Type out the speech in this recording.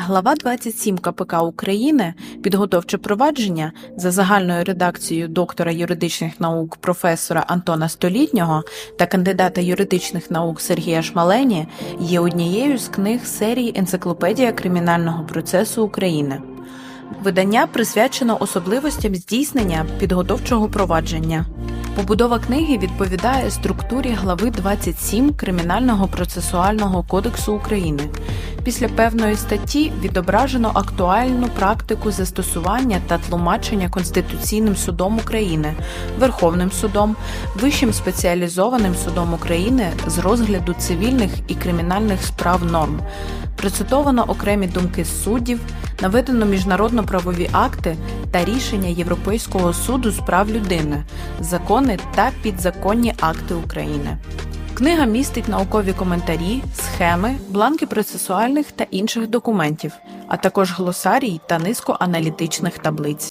Глава 27 КПК України підготовче провадження за загальною редакцією доктора юридичних наук професора Антона Столітнього та кандидата юридичних наук Сергія Шмалені є однією з книг серії Енциклопедія кримінального процесу України. Видання присвячено особливостям здійснення підготовчого провадження. Побудова книги відповідає структурі глави 27 Кримінального процесуального кодексу України. Після певної статті відображено актуальну практику застосування та тлумачення Конституційним судом України, Верховним судом, Вищим спеціалізованим судом України з розгляду цивільних і кримінальних справ норм. Процитовано окремі думки суддів, наведено міжнародно-правові акти та рішення Європейського суду з прав людини, закони та підзаконні акти України. Книга містить наукові коментарі, схеми, бланки процесуальних та інших документів, а також глосарій та низку аналітичних таблиць.